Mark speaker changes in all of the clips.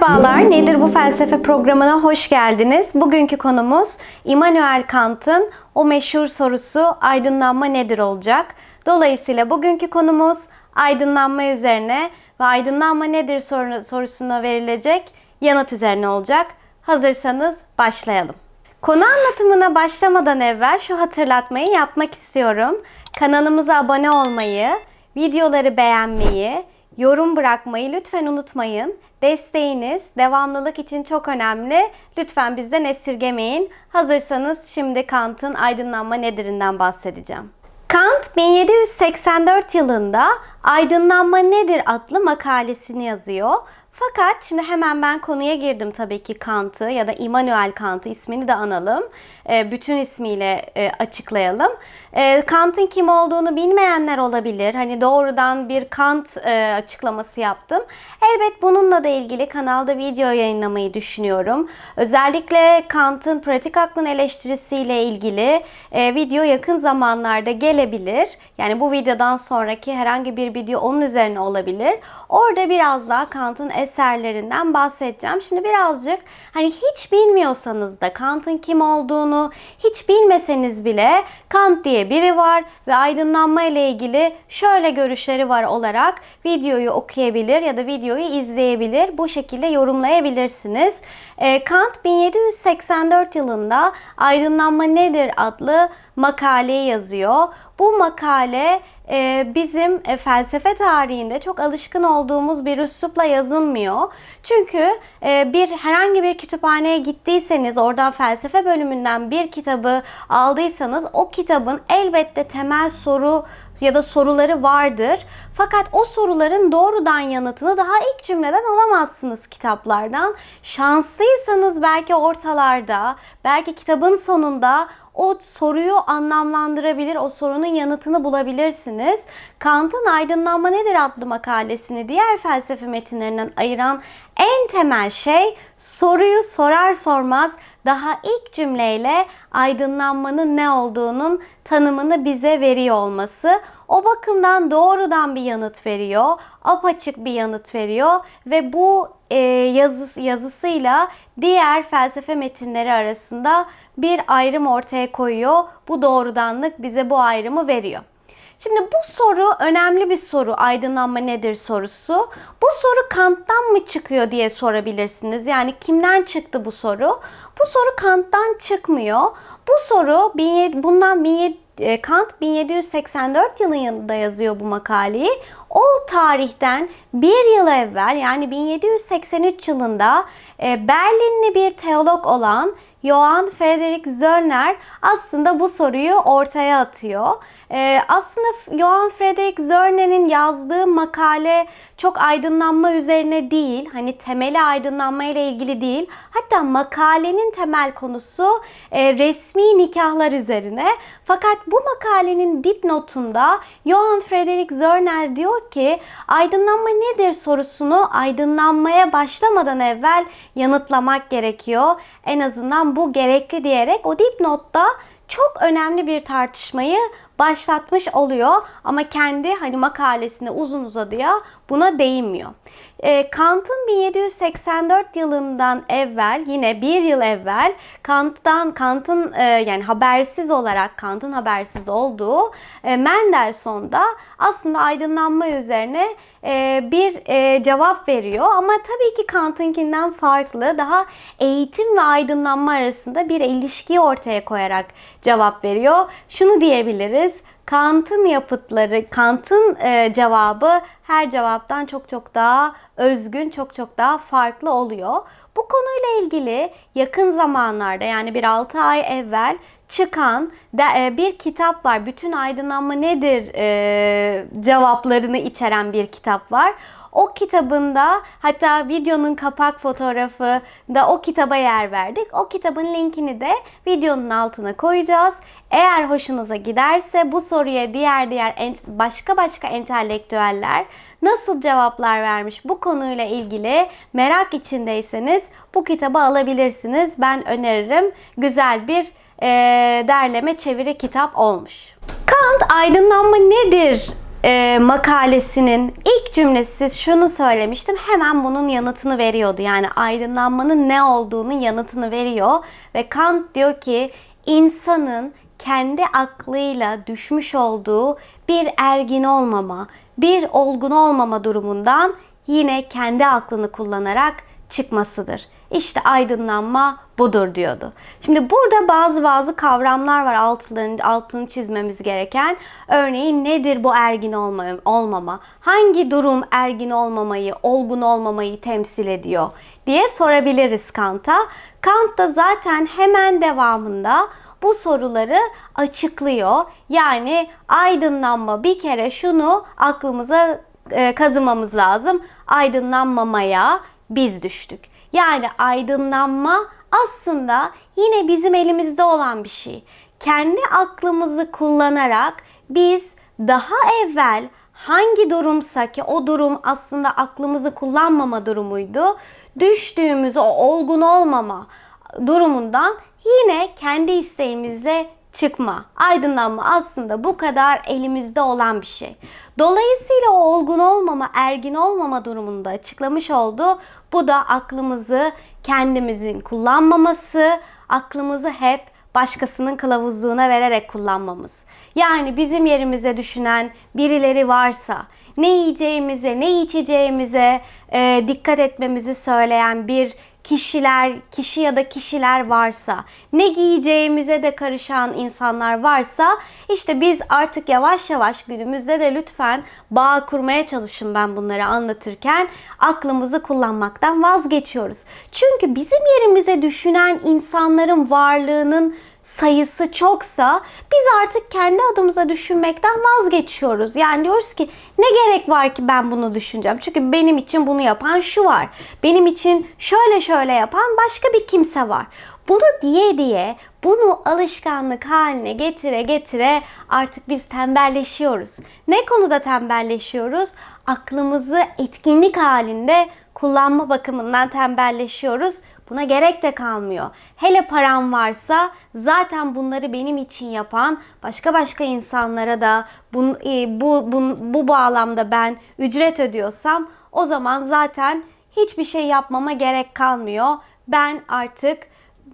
Speaker 1: Merhabalar, Nedir Bu Felsefe programına hoş geldiniz. Bugünkü konumuz Immanuel Kant'ın o meşhur sorusu aydınlanma nedir olacak. Dolayısıyla bugünkü konumuz aydınlanma üzerine ve aydınlanma nedir soru- sorusuna verilecek yanıt üzerine olacak. Hazırsanız başlayalım. Konu anlatımına başlamadan evvel şu hatırlatmayı yapmak istiyorum. Kanalımıza abone olmayı, videoları beğenmeyi, yorum bırakmayı lütfen unutmayın. Desteğiniz devamlılık için çok önemli. Lütfen bizden esirgemeyin. Hazırsanız şimdi Kant'ın aydınlanma nedirinden bahsedeceğim. Kant 1784 yılında Aydınlanma Nedir adlı makalesini yazıyor. Fakat şimdi hemen ben konuya girdim tabii ki Kant'ı ya da Immanuel Kant'ı ismini de analım. E, bütün ismiyle e, açıklayalım. E, Kant'ın kim olduğunu bilmeyenler olabilir. Hani doğrudan bir Kant e, açıklaması yaptım. Elbet bununla da ilgili kanalda video yayınlamayı düşünüyorum. Özellikle Kant'ın pratik aklın eleştirisiyle ilgili e, video yakın zamanlarda gelebilir. Yani bu videodan sonraki herhangi bir video onun üzerine olabilir. Orada biraz daha Kant'ın eserlerinden bahsedeceğim. Şimdi birazcık hani hiç bilmiyorsanız da Kant'ın kim olduğunu hiç bilmeseniz bile Kant diye biri var ve aydınlanma ile ilgili şöyle görüşleri var olarak videoyu okuyabilir ya da videoyu izleyebilir. Bu şekilde yorumlayabilirsiniz. Ee, Kant 1784 yılında Aydınlanma Nedir adlı makaleyi yazıyor. Bu makale e, bizim e, felsefe tarihinde çok alışkın olduğumuz bir üslupla yazılmıyor. Çünkü e, bir herhangi bir kütüphaneye gittiyseniz, oradan felsefe bölümünden bir kitabı aldıysanız o kitabın elbette temel soru ya da soruları vardır. Fakat o soruların doğrudan yanıtını daha ilk cümleden alamazsınız kitaplardan. Şanslıysanız belki ortalarda, belki kitabın sonunda o soruyu anlamlandırabilir, o sorunun yanıtını bulabilirsiniz. Kant'ın Aydınlanma Nedir adlı makalesini diğer felsefe metinlerinden ayıran en temel şey soruyu sorar sormaz daha ilk cümleyle aydınlanmanın ne olduğunun tanımını bize veriyor olması. O bakımdan doğrudan bir yanıt veriyor, apaçık bir yanıt veriyor ve bu e, yazısı, yazısıyla diğer felsefe metinleri arasında bir ayrım ortaya koyuyor. Bu doğrudanlık bize bu ayrımı veriyor. Şimdi bu soru önemli bir soru. Aydınlanma nedir sorusu. Bu soru Kant'tan mı çıkıyor diye sorabilirsiniz. Yani kimden çıktı bu soru? Bu soru Kant'tan çıkmıyor. Bu soru bundan 17 Kant 1784 yılında yazıyor bu makaleyi. O tarihten bir yıl evvel yani 1783 yılında e, Berlinli bir teolog olan Johann Friedrich Zöllner aslında bu soruyu ortaya atıyor. Ee, aslında Johann Friedrich Zöllner'in yazdığı makale çok aydınlanma üzerine değil, hani temeli aydınlanma ile ilgili değil. Hatta makalenin temel konusu e, resmi nikahlar üzerine. Fakat bu makalenin dipnotunda Johann Friedrich Zöllner diyor ki aydınlanma nedir sorusunu aydınlanmaya başlamadan evvel yanıtlamak gerekiyor. En azından bu gerekli diyerek o dipnotta çok önemli bir tartışmayı başlatmış oluyor ama kendi hani makalesinde uzun uzadıya buna değinmiyor. E, Kant'ın 1784 yılından evvel yine bir yıl evvel Kant'tan Kant'ın e, yani habersiz olarak Kant'ın habersiz olduğu e, Mendelssohn'da aslında aydınlanma üzerine e, bir e, cevap veriyor ama tabii ki Kant'ınkinden farklı daha eğitim ve aydınlanma arasında bir ilişkiyi ortaya koyarak cevap veriyor. Şunu diyebiliriz. Kant'ın yapıtları, Kant'ın e, cevabı her cevaptan çok çok daha özgün, çok çok daha farklı oluyor. Bu konuyla ilgili yakın zamanlarda yani bir 6 ay evvel çıkan de, bir kitap var. Bütün aydınlanma nedir e, cevaplarını içeren bir kitap var. O kitabında hatta videonun kapak fotoğrafı da o kitaba yer verdik. O kitabın linkini de videonun altına koyacağız. Eğer hoşunuza giderse bu soruya diğer diğer başka başka entelektüeller nasıl cevaplar vermiş bu konuyla ilgili merak içindeyseniz bu kitabı alabilirsiniz. Ben öneririm. Güzel bir e, derleme çeviri kitap olmuş. Kant aydınlanma nedir e, makalesinin ilk cümlesi şunu söylemiştim. Hemen bunun yanıtını veriyordu. Yani aydınlanmanın ne olduğunun yanıtını veriyor. Ve Kant diyor ki insanın kendi aklıyla düşmüş olduğu bir ergin olmama, bir olgun olmama durumundan yine kendi aklını kullanarak çıkmasıdır. İşte aydınlanma budur diyordu. Şimdi burada bazı bazı kavramlar var altını, altını çizmemiz gereken. Örneğin nedir bu ergin olma, olmama? Hangi durum ergin olmamayı, olgun olmamayı temsil ediyor diye sorabiliriz Kant'a. Kant da zaten hemen devamında bu soruları açıklıyor. Yani aydınlanma bir kere şunu aklımıza e, kazımamız lazım. Aydınlanmamaya biz düştük. Yani aydınlanma aslında yine bizim elimizde olan bir şey. Kendi aklımızı kullanarak biz daha evvel hangi durumsa ki o durum aslında aklımızı kullanmama durumuydu. Düştüğümüz o olgun olmama durumundan yine kendi isteğimize çıkma, aydınlanma aslında bu kadar elimizde olan bir şey. Dolayısıyla o olgun olmama, ergin olmama durumunda açıklamış oldu. Bu da aklımızı kendimizin kullanmaması, aklımızı hep başkasının kılavuzluğuna vererek kullanmamız. Yani bizim yerimize düşünen birileri varsa, ne yiyeceğimize, ne içeceğimize e, dikkat etmemizi söyleyen bir kişiler, kişi ya da kişiler varsa, ne giyeceğimize de karışan insanlar varsa işte biz artık yavaş yavaş günümüzde de lütfen bağ kurmaya çalışın ben bunları anlatırken aklımızı kullanmaktan vazgeçiyoruz. Çünkü bizim yerimize düşünen insanların varlığının sayısı çoksa biz artık kendi adımıza düşünmekten vazgeçiyoruz. Yani diyoruz ki ne gerek var ki ben bunu düşüneceğim? Çünkü benim için bunu yapan şu var. Benim için şöyle şöyle yapan başka bir kimse var. Bunu diye diye bunu alışkanlık haline getire getire artık biz tembelleşiyoruz. Ne konuda tembelleşiyoruz? Aklımızı etkinlik halinde kullanma bakımından tembelleşiyoruz. Buna gerek de kalmıyor. Hele param varsa zaten bunları benim için yapan başka başka insanlara da bu, bu, bu, bu bağlamda ben ücret ödüyorsam o zaman zaten hiçbir şey yapmama gerek kalmıyor. Ben artık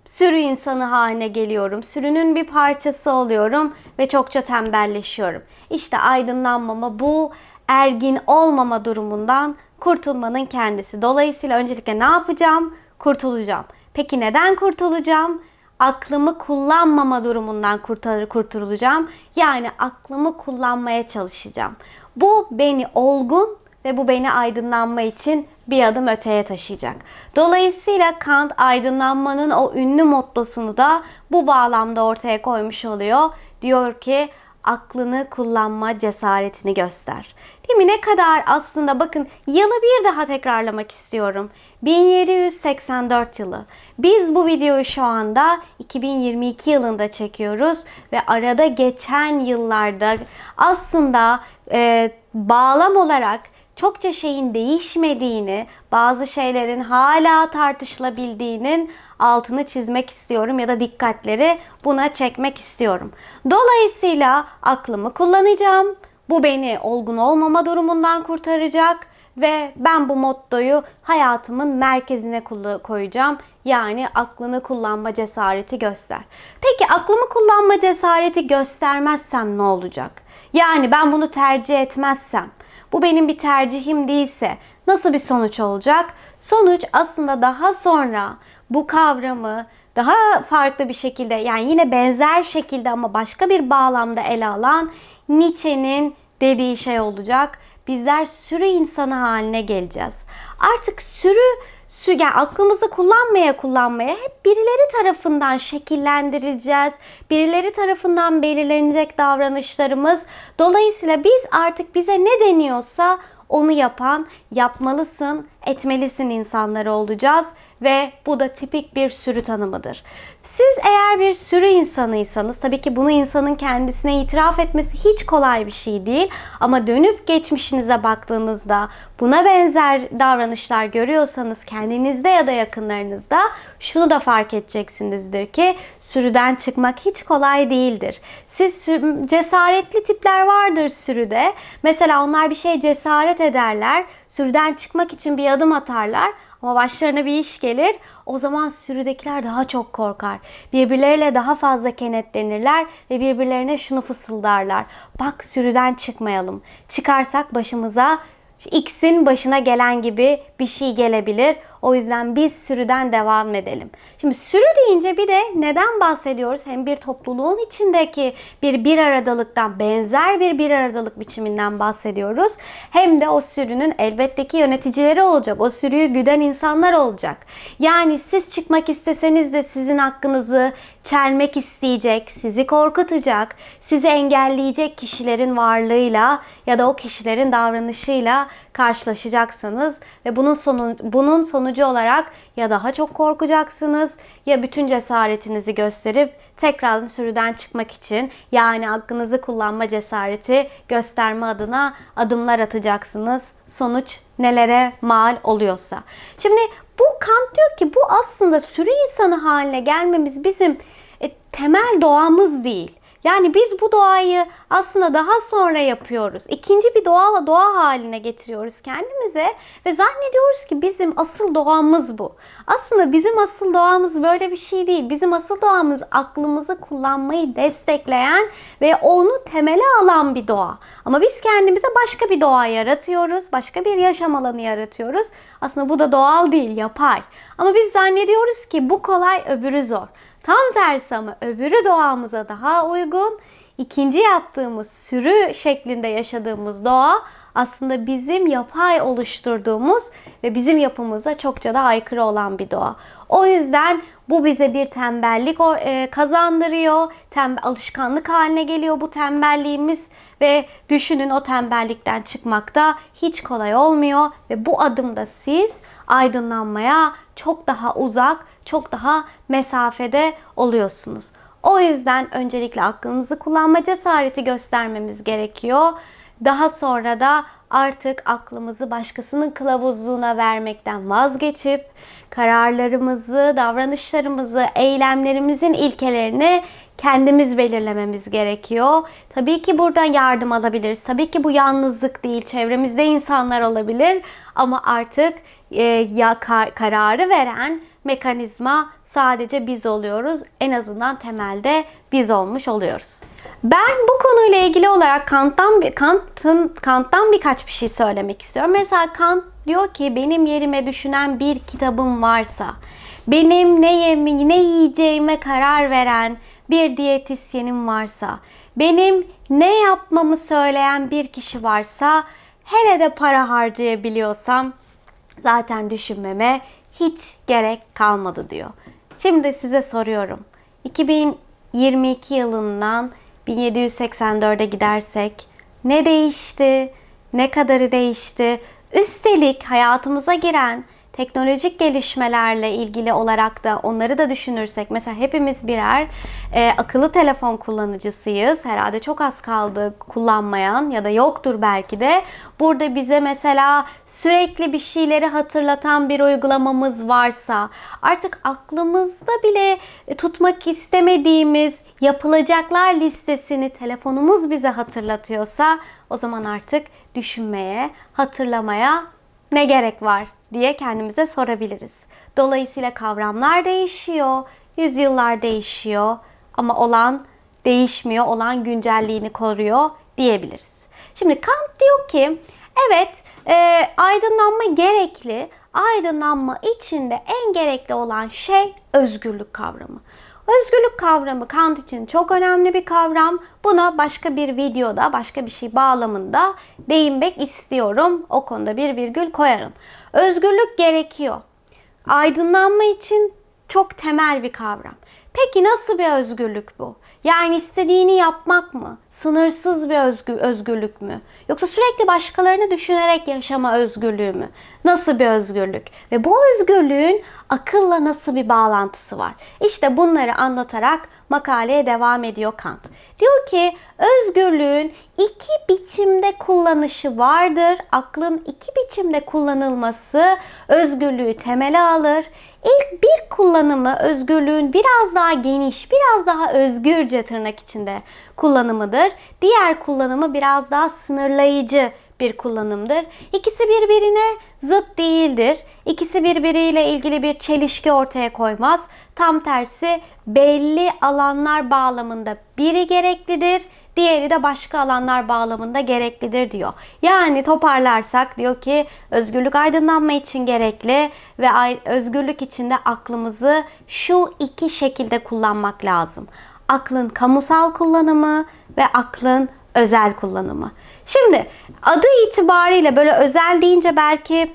Speaker 1: sürü insanı haline geliyorum. Sürünün bir parçası oluyorum ve çokça tembelleşiyorum. İşte aydınlanmama bu ergin olmama durumundan kurtulmanın kendisi. Dolayısıyla öncelikle ne yapacağım? Kurtulacağım. Peki neden kurtulacağım? Aklımı kullanmama durumundan kurtarır kurtulacağım. Yani aklımı kullanmaya çalışacağım. Bu beni olgun ve bu beni aydınlanma için bir adım öteye taşıyacak. Dolayısıyla Kant aydınlanmanın o ünlü mottosunu da bu bağlamda ortaya koymuş oluyor. Diyor ki aklını kullanma cesaretini göster. Değil mi? Ne kadar aslında bakın yılı bir daha tekrarlamak istiyorum. 1784 yılı. Biz bu videoyu şu anda 2022 yılında çekiyoruz ve arada geçen yıllarda aslında e, bağlam olarak çokça şeyin değişmediğini, bazı şeylerin hala tartışılabildiğinin altını çizmek istiyorum ya da dikkatleri buna çekmek istiyorum. Dolayısıyla aklımı kullanacağım. Bu beni olgun olmama durumundan kurtaracak ve ben bu mottoyu hayatımın merkezine koyacağım. Yani aklını kullanma cesareti göster. Peki aklımı kullanma cesareti göstermezsem ne olacak? Yani ben bunu tercih etmezsem, bu benim bir tercihim değilse nasıl bir sonuç olacak? Sonuç aslında daha sonra bu kavramı daha farklı bir şekilde yani yine benzer şekilde ama başka bir bağlamda ele alan Nietzsche'nin dediği şey olacak. Bizler sürü insanı haline geleceğiz. Artık sürü sü yani aklımızı kullanmaya kullanmaya hep birileri tarafından şekillendirileceğiz. Birileri tarafından belirlenecek davranışlarımız. Dolayısıyla biz artık bize ne deniyorsa onu yapan, yapmalısın, etmelisin insanları olacağız ve bu da tipik bir sürü tanımıdır. Siz eğer bir sürü insanıysanız tabii ki bunu insanın kendisine itiraf etmesi hiç kolay bir şey değil ama dönüp geçmişinize baktığınızda buna benzer davranışlar görüyorsanız kendinizde ya da yakınlarınızda şunu da fark edeceksinizdir ki sürüden çıkmak hiç kolay değildir. Siz cesaretli tipler vardır sürüde. Mesela onlar bir şey cesaret ederler. Sürüden çıkmak için bir adım atarlar ama başlarına bir iş gelir. O zaman sürüdekiler daha çok korkar. Birbirleriyle daha fazla kenetlenirler ve birbirlerine şunu fısıldarlar. Bak sürüden çıkmayalım. Çıkarsak başımıza X'in başına gelen gibi bir şey gelebilir. O yüzden biz sürüden devam edelim. Şimdi sürü deyince bir de neden bahsediyoruz? Hem bir topluluğun içindeki bir bir aradalıktan, benzer bir bir aradalık biçiminden bahsediyoruz. Hem de o sürünün elbette ki yöneticileri olacak. O sürüyü güden insanlar olacak. Yani siz çıkmak isteseniz de sizin hakkınızı çelmek isteyecek, sizi korkutacak, sizi engelleyecek kişilerin varlığıyla ya da o kişilerin davranışıyla karşılaşacaksınız ve bunun sonu bunun sonucu olarak ya daha çok korkacaksınız ya bütün cesaretinizi gösterip tekrar sürüden çıkmak için yani hakkınızı kullanma cesareti gösterme adına adımlar atacaksınız. Sonuç nelere mal oluyorsa. Şimdi bu Kant diyor ki bu aslında sürü insanı haline gelmemiz bizim e, temel doğamız değil. Yani biz bu doğayı aslında daha sonra yapıyoruz. İkinci bir doğa doğa haline getiriyoruz kendimize ve zannediyoruz ki bizim asıl doğamız bu. Aslında bizim asıl doğamız böyle bir şey değil. Bizim asıl doğamız aklımızı kullanmayı destekleyen ve onu temele alan bir doğa. Ama biz kendimize başka bir doğa yaratıyoruz. Başka bir yaşam alanı yaratıyoruz. Aslında bu da doğal değil, yapay. Ama biz zannediyoruz ki bu kolay, öbürü zor. Tam tersi ama öbürü doğamıza daha uygun. İkinci yaptığımız sürü şeklinde yaşadığımız doğa aslında bizim yapay oluşturduğumuz ve bizim yapımıza çokça da aykırı olan bir doğa. O yüzden bu bize bir tembellik e, kazandırıyor. Tem alışkanlık haline geliyor bu tembelliğimiz ve düşünün o tembellikten çıkmakta hiç kolay olmuyor ve bu adımda siz aydınlanmaya çok daha uzak, çok daha mesafede oluyorsunuz. O yüzden öncelikle aklınızı kullanma cesareti göstermemiz gerekiyor. Daha sonra da artık aklımızı başkasının kılavuzluğuna vermekten vazgeçip kararlarımızı, davranışlarımızı, eylemlerimizin ilkelerini kendimiz belirlememiz gerekiyor. Tabii ki buradan yardım alabiliriz. Tabii ki bu yalnızlık değil. Çevremizde insanlar olabilir ama artık e, ya kar, kararı veren mekanizma sadece biz oluyoruz. En azından temelde biz olmuş oluyoruz. Ben bu konuyla ilgili olarak Kant'tan Kant'ın Kant'tan birkaç bir şey söylemek istiyorum. Mesela Kant diyor ki benim yerime düşünen bir kitabım varsa, benim ne yemi, ne yiyeceğime karar veren bir diyetisyenim varsa, benim ne yapmamı söyleyen bir kişi varsa, hele de para harcayabiliyorsam zaten düşünmeme hiç gerek kalmadı diyor. Şimdi size soruyorum. 2022 yılından 1784'e gidersek ne değişti? Ne kadarı değişti? Üstelik hayatımıza giren teknolojik gelişmelerle ilgili olarak da onları da düşünürsek mesela hepimiz birer e, akıllı telefon kullanıcısıyız. Herhalde çok az kaldı kullanmayan ya da yoktur belki de. Burada bize mesela sürekli bir şeyleri hatırlatan bir uygulamamız varsa artık aklımızda bile tutmak istemediğimiz yapılacaklar listesini telefonumuz bize hatırlatıyorsa o zaman artık düşünmeye, hatırlamaya ne gerek var diye kendimize sorabiliriz. Dolayısıyla kavramlar değişiyor, yüzyıllar değişiyor ama olan değişmiyor, olan güncelliğini koruyor diyebiliriz. Şimdi Kant diyor ki evet e, aydınlanma gerekli, aydınlanma içinde en gerekli olan şey özgürlük kavramı. Özgürlük kavramı Kant için çok önemli bir kavram. Buna başka bir videoda, başka bir şey bağlamında değinmek istiyorum. O konuda bir virgül koyarım. Özgürlük gerekiyor. Aydınlanma için çok temel bir kavram. Peki nasıl bir özgürlük bu? Yani istediğini yapmak mı? Sınırsız bir özgü, özgürlük mü? Yoksa sürekli başkalarını düşünerek yaşama özgürlüğü mü? Nasıl bir özgürlük? Ve bu özgürlüğün akılla nasıl bir bağlantısı var? İşte bunları anlatarak makaleye devam ediyor Kant. Diyor ki özgürlüğün iki biçimde kullanışı vardır. Aklın iki biçimde kullanılması özgürlüğü temele alır. İlk bir kullanımı özgürlüğün biraz daha geniş, biraz daha özgürce tırnak içinde kullanımıdır. Diğer kullanımı biraz daha sınırlayıcı bir kullanımdır. İkisi birbirine zıt değildir. İkisi birbiriyle ilgili bir çelişki ortaya koymaz. Tam tersi belli alanlar bağlamında biri gereklidir, diğeri de başka alanlar bağlamında gereklidir diyor. Yani toparlarsak diyor ki özgürlük aydınlanma için gerekli ve özgürlük içinde aklımızı şu iki şekilde kullanmak lazım. Aklın kamusal kullanımı ve aklın özel kullanımı. Şimdi adı itibariyle böyle özel deyince belki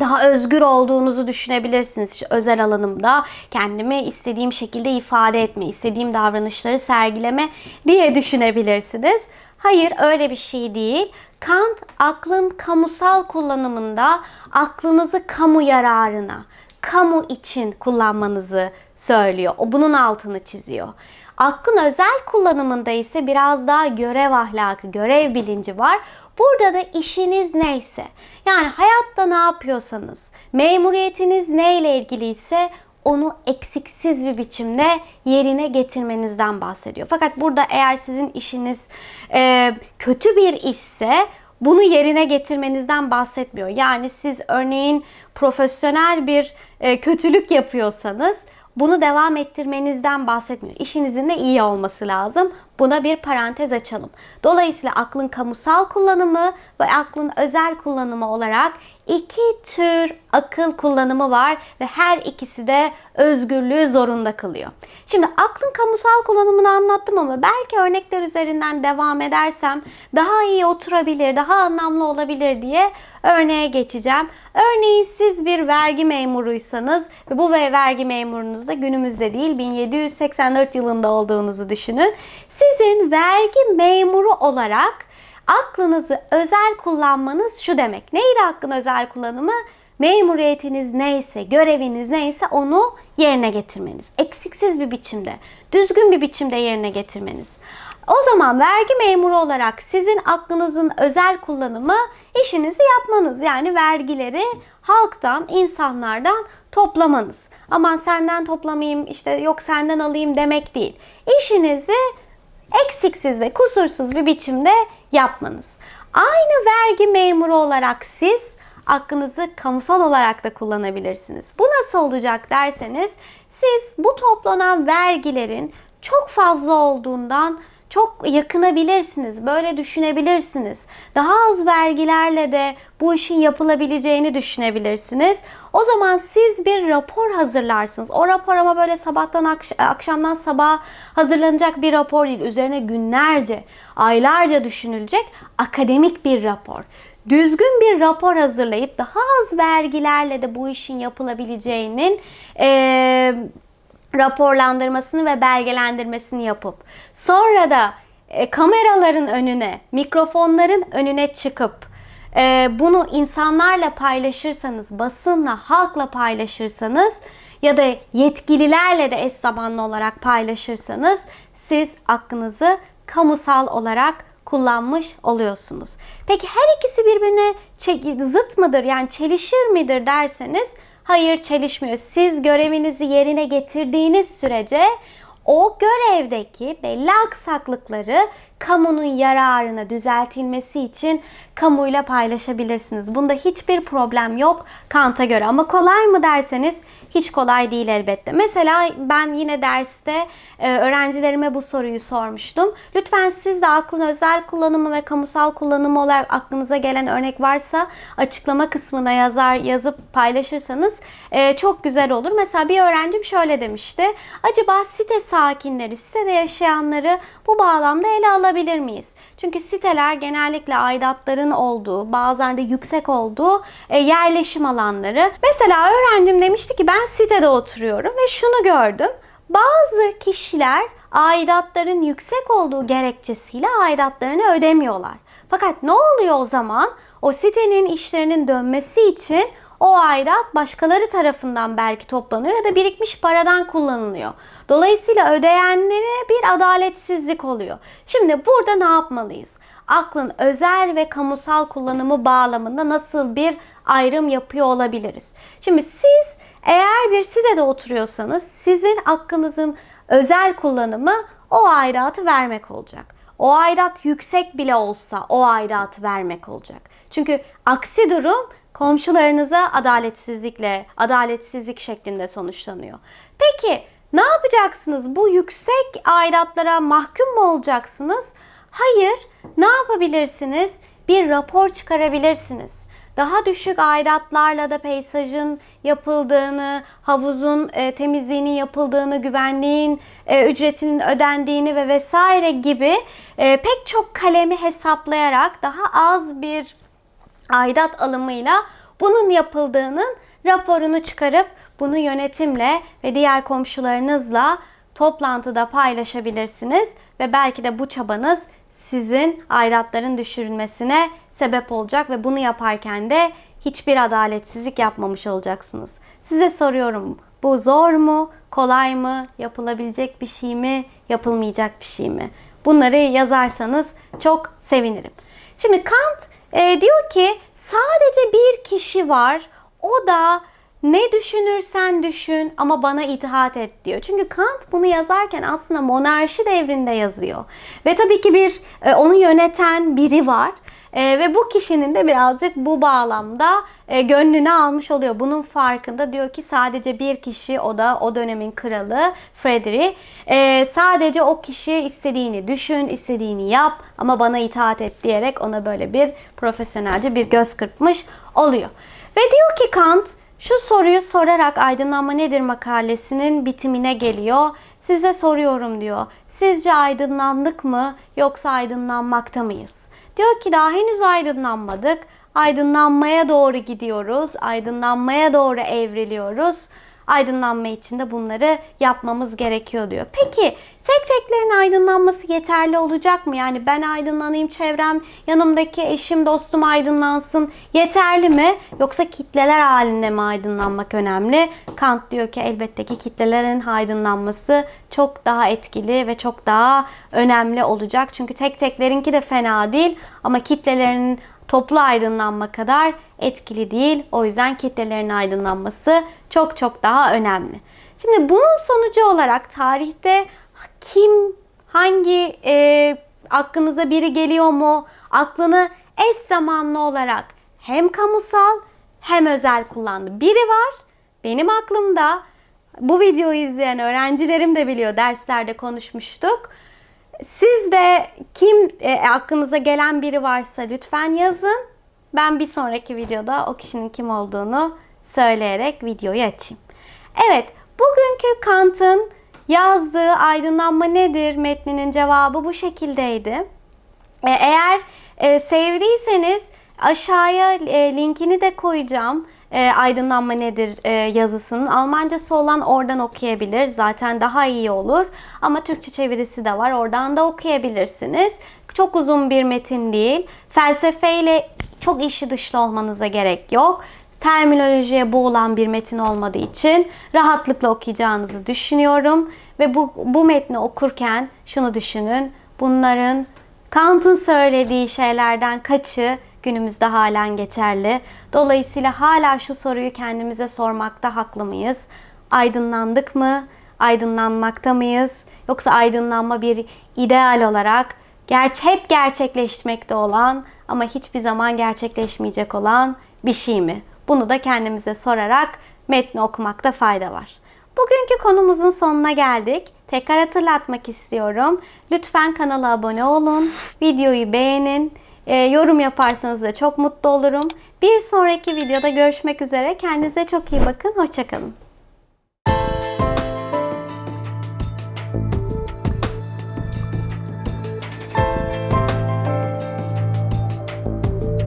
Speaker 1: daha özgür olduğunuzu düşünebilirsiniz. İşte özel alanımda kendimi istediğim şekilde ifade etme, istediğim davranışları sergileme diye düşünebilirsiniz. Hayır öyle bir şey değil. Kant aklın kamusal kullanımında aklınızı kamu yararına, kamu için kullanmanızı söylüyor. O bunun altını çiziyor. Aklın özel kullanımında ise biraz daha görev ahlakı, görev bilinci var. Burada da işiniz neyse, yani hayatta ne yapıyorsanız, memuriyetiniz neyle ilgiliyse onu eksiksiz bir biçimde yerine getirmenizden bahsediyor. Fakat burada eğer sizin işiniz e, kötü bir işse bunu yerine getirmenizden bahsetmiyor. Yani siz örneğin profesyonel bir e, kötülük yapıyorsanız bunu devam ettirmenizden bahsetmiyor. İşinizin de iyi olması lazım. Buna bir parantez açalım. Dolayısıyla aklın kamusal kullanımı ve aklın özel kullanımı olarak iki tür akıl kullanımı var ve her ikisi de özgürlüğü zorunda kılıyor. Şimdi aklın kamusal kullanımını anlattım ama belki örnekler üzerinden devam edersem daha iyi oturabilir, daha anlamlı olabilir diye örneğe geçeceğim. Örneğin siz bir vergi memuruysanız ve bu vergi memurunuz da günümüzde değil 1784 yılında olduğunuzu düşünün. Sizin vergi memuru olarak aklınızı özel kullanmanız şu demek. Neydi aklın özel kullanımı? Memuriyetiniz neyse, göreviniz neyse onu yerine getirmeniz. Eksiksiz bir biçimde, düzgün bir biçimde yerine getirmeniz. O zaman vergi memuru olarak sizin aklınızın özel kullanımı işinizi yapmanız. Yani vergileri halktan, insanlardan toplamanız. Aman senden toplamayayım, işte yok senden alayım demek değil. İşinizi eksiksiz ve kusursuz bir biçimde yapmanız. Aynı vergi memuru olarak siz aklınızı kamusal olarak da kullanabilirsiniz. Bu nasıl olacak derseniz siz bu toplanan vergilerin çok fazla olduğundan çok yakınabilirsiniz. Böyle düşünebilirsiniz. Daha az vergilerle de bu işin yapılabileceğini düşünebilirsiniz. O zaman siz bir rapor hazırlarsınız. O rapor ama böyle sabahtan akş- akşamdan sabaha hazırlanacak bir rapor değil. Üzerine günlerce, aylarca düşünülecek akademik bir rapor düzgün bir rapor hazırlayıp daha az vergilerle de bu işin yapılabileceğinin e, raporlandırmasını ve belgelendirmesini yapıp sonra da e, kameraların önüne, mikrofonların önüne çıkıp e, bunu insanlarla paylaşırsanız, basınla, halkla paylaşırsanız ya da yetkililerle de eş zamanlı olarak paylaşırsanız siz aklınızı kamusal olarak kullanmış oluyorsunuz. Peki her ikisi birbirine zıt mıdır yani çelişir midir derseniz Hayır çelişmiyor. Siz görevinizi yerine getirdiğiniz sürece o görevdeki belli aksaklıkları kamunun yararına düzeltilmesi için kamuyla paylaşabilirsiniz. Bunda hiçbir problem yok Kant'a göre. Ama kolay mı derseniz hiç kolay değil elbette. Mesela ben yine derste e, öğrencilerime bu soruyu sormuştum. Lütfen siz de aklın özel kullanımı ve kamusal kullanımı olarak aklınıza gelen örnek varsa açıklama kısmına yazar yazıp paylaşırsanız e, çok güzel olur. Mesela bir öğrencim şöyle demişti. Acaba site sakinleri, sitede yaşayanları bu bağlamda ele alabilir miyiz? Çünkü siteler genellikle aidatların olduğu, bazen de yüksek olduğu e, yerleşim alanları. Mesela öğrencim demişti ki ben sitede oturuyorum ve şunu gördüm. Bazı kişiler aidatların yüksek olduğu gerekçesiyle aidatlarını ödemiyorlar. Fakat ne oluyor o zaman? O sitenin işlerinin dönmesi için o aidat başkaları tarafından belki toplanıyor ya da birikmiş paradan kullanılıyor. Dolayısıyla ödeyenlere bir adaletsizlik oluyor. Şimdi burada ne yapmalıyız? Aklın özel ve kamusal kullanımı bağlamında nasıl bir ayrım yapıyor olabiliriz? Şimdi siz eğer bir sitede oturuyorsanız sizin hakkınızın özel kullanımı o aidatı vermek olacak. O aidat yüksek bile olsa o aidatı vermek olacak. Çünkü aksi durum komşularınıza adaletsizlikle, adaletsizlik şeklinde sonuçlanıyor. Peki ne yapacaksınız? Bu yüksek aidatlara mahkum mu olacaksınız? Hayır. Ne yapabilirsiniz? Bir rapor çıkarabilirsiniz. Daha düşük aidatlarla da peyzajın yapıldığını, havuzun e, temizliğinin yapıldığını, güvenliğin e, ücretinin ödendiğini ve vesaire gibi e, pek çok kalemi hesaplayarak daha az bir aidat alımıyla bunun yapıldığının raporunu çıkarıp bunu yönetimle ve diğer komşularınızla toplantıda paylaşabilirsiniz ve belki de bu çabanız sizin aidatların düşürülmesine sebep olacak ve bunu yaparken de hiçbir adaletsizlik yapmamış olacaksınız. Size soruyorum bu zor mu, kolay mı, yapılabilecek bir şey mi, yapılmayacak bir şey mi? Bunları yazarsanız çok sevinirim. Şimdi Kant e, diyor ki sadece bir kişi var. O da ne düşünürsen düşün ama bana itaat et diyor. Çünkü Kant bunu yazarken aslında monarşi devrinde yazıyor. Ve tabii ki bir e, onu yöneten biri var. E, ve bu kişinin de birazcık bu bağlamda e, gönlünü almış oluyor. Bunun farkında diyor ki sadece bir kişi o da o dönemin kralı Frederick. E, sadece o kişi istediğini düşün, istediğini yap ama bana itaat et diyerek ona böyle bir profesyonelce bir göz kırpmış oluyor. Ve diyor ki Kant şu soruyu sorarak aydınlanma nedir makalesinin bitimine geliyor. Size soruyorum diyor. Sizce aydınlandık mı yoksa aydınlanmakta mıyız? Diyor ki daha henüz aydınlanmadık. Aydınlanmaya doğru gidiyoruz. Aydınlanmaya doğru evriliyoruz. Aydınlanma için de bunları yapmamız gerekiyor diyor. Peki tek teklerin aydınlanması yeterli olacak mı? Yani ben aydınlanayım, çevrem, yanımdaki eşim, dostum aydınlansın yeterli mi? Yoksa kitleler halinde mi aydınlanmak önemli? Kant diyor ki elbette ki kitlelerin aydınlanması çok daha etkili ve çok daha önemli olacak. Çünkü tek teklerinki de fena değil ama kitlelerin toplu aydınlanma kadar etkili değil. O yüzden kitlelerin aydınlanması çok çok daha önemli. Şimdi bunun sonucu olarak tarihte kim, hangi e, aklınıza biri geliyor mu? Aklını eş zamanlı olarak hem kamusal hem özel kullandı. Biri var benim aklımda. Bu videoyu izleyen öğrencilerim de biliyor derslerde konuşmuştuk. Siz de kim e, aklınıza gelen biri varsa lütfen yazın. Ben bir sonraki videoda o kişinin kim olduğunu söyleyerek videoyu açayım. Evet, bugünkü Kant'ın yazdığı aydınlanma nedir metninin cevabı bu şekildeydi. E, eğer e, sevdiyseniz aşağıya e, linkini de koyacağım e, aydınlanma nedir e, yazısının. Almancası olan oradan okuyabilir. Zaten daha iyi olur. Ama Türkçe çevirisi de var. Oradan da okuyabilirsiniz. Çok uzun bir metin değil. Felsefeyle çok işi dışlı olmanıza gerek yok. Terminolojiye boğulan bir metin olmadığı için rahatlıkla okuyacağınızı düşünüyorum. Ve bu, bu metni okurken şunu düşünün. Bunların Kant'ın söylediği şeylerden kaçı günümüzde halen geçerli. Dolayısıyla hala şu soruyu kendimize sormakta haklı mıyız? Aydınlandık mı? Aydınlanmakta mıyız? Yoksa aydınlanma bir ideal olarak gerçek hep gerçekleşmekte olan ama hiçbir zaman gerçekleşmeyecek olan bir şey mi? Bunu da kendimize sorarak metni okumakta fayda var. Bugünkü konumuzun sonuna geldik. Tekrar hatırlatmak istiyorum. Lütfen kanala abone olun, videoyu beğenin. E, yorum yaparsanız da çok mutlu olurum. Bir sonraki videoda görüşmek üzere. Kendinize çok iyi bakın. Hoşçakalın.